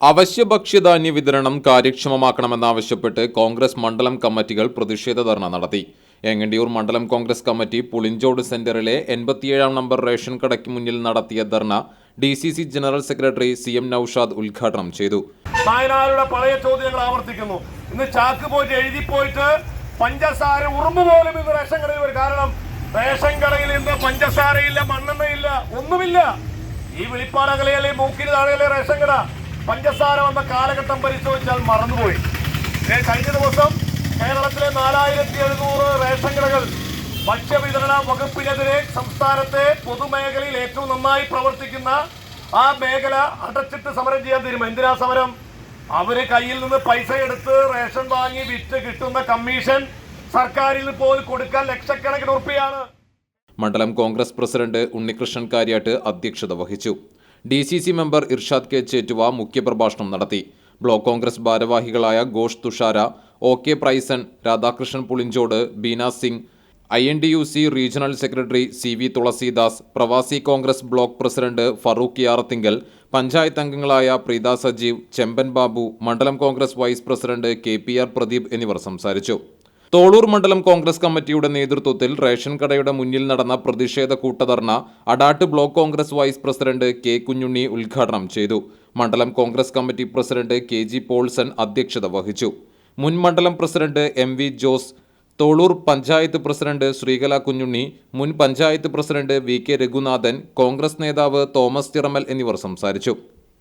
അവശ്യ ഭക്ഷ്യധാന്യ വിതരണം കാര്യക്ഷമമാക്കണമെന്നാവശ്യപ്പെട്ട് കോൺഗ്രസ് മണ്ഡലം കമ്മിറ്റികൾ പ്രതിഷേധ ധർണ നടത്തി. എങ്ങണ്ടിയൂർ മണ്ഡലം കോൺഗ്രസ് കമ്മിറ്റി പുളിഞ്ചോട് സെന്ററിലെ എൺപത്തിയേഴാം നമ്പർ റേഷൻ കടയ്ക്ക് മുന്നിൽ നടത്തിയ ധർണ D C C general secretary C M Naushad ഉദ്ഘാടനം ചെയ്തു. നായനാരുടെ പഴയ ചോദ്യങ്ങൾ ആവർത്തിക്കുന്നു. ഇന്ന് ചാക്ക് പോയിട്ട് എഴുതി പോയിട്ട് പഞ്ചസാര ഉറുമ്പ് പോലും ഇന്ന് റേഷൻ കടയിൽ വരും. കാരണം റേഷൻ കടയിൽ ഇന്ന് പഞ്ചസാരയില്ല മണ്ണെണ്ണയില്ല ഒന്നുമില്ല. ഈ വെളിപ്പാടകലയല്ലേ മൂക്കിന് താഴെയല്ലേ റേഷൻ കട? പഞ്ചസാര വന്ന കാലഘട്ടം പരിശോധിച്ചാൽ മറന്നുപോയി. കഴിഞ്ഞ ദിവസം കേരളത്തിലെ നാലായിരത്തി എഴുന്നൂറ് റേഷൻ കടകൾ ഭക്ഷ്യവിതരണ വകുപ്പിനെതിരെ സംസ്ഥാനത്തെ പൊതുമേഖലയിൽ ഏറ്റവും നന്നായി പ്രവർത്തിക്കുന്ന ആ മേഖല അടച്ചിട്ട് സമരം ചെയ്യാൻ തീരുമാനം. എന്തിനാ സമരം? അവർ കയ്യിൽ നിന്ന് പൈസ എടുത്ത് റേഷൻ വാങ്ങി വിറ്റ് കിട്ടുന്ന കമ്മീഷൻ സർക്കാരിൽ പോയി കൊടുക്കാൻ ലക്ഷക്കണക്കിന് ഉറുപ്പിയാണ്. മണ്ഡലം കോൺഗ്രസ് പ്രസിഡന്റ് ഉണ്ണികൃഷ്ണൻ കാര്യാട്ട് അധ്യക്ഷത വഹിച്ചു. D C C member Irshad K Chettuva മുഖ്യപ്രഭാഷണം നടത്തി. ബ്ലോക്ക് കോൺഗ്രസ് ഭാരവാഹികളായ Ghosh Thushara O K Prizon Radhakrishnan Pulinchode Beena Singh I N D U C regional secretary C V Thulasidas Pravasi Congress block president Farooq Yarathinkal panchayat അംഗങ്ങളായ പ്രീത സജീവ് ചെമ്പൻ ബാബു മണ്ഡലം Congress vice president K P R Pradeep എന്നിവർ സംസാരിച്ചു. തോളൂർ മണ്ഡലം കോൺഗ്രസ് കമ്മിറ്റിയുടെ നേതൃത്വത്തിൽ ration കടയുടെ മുന്നിൽ നടന്ന പ്രതിഷേധ കൂട്ടധർണ Adat block Congress vice president K Kunhunni ഉദ്ഘാടനം ചെയ്തു. മണ്ഡലം Congress committee president K G Paulson അധ്യക്ഷത വഹിച്ചു. മുൻ മണ്ഡലം president M V Jose Tholur panchayat president Sreekala Kunhunni മുൻ panchayat president V K Raghunathan Congress നേതാവ് തോമസ് ചിറമൽ എന്നിവർ സംസാരിച്ചു.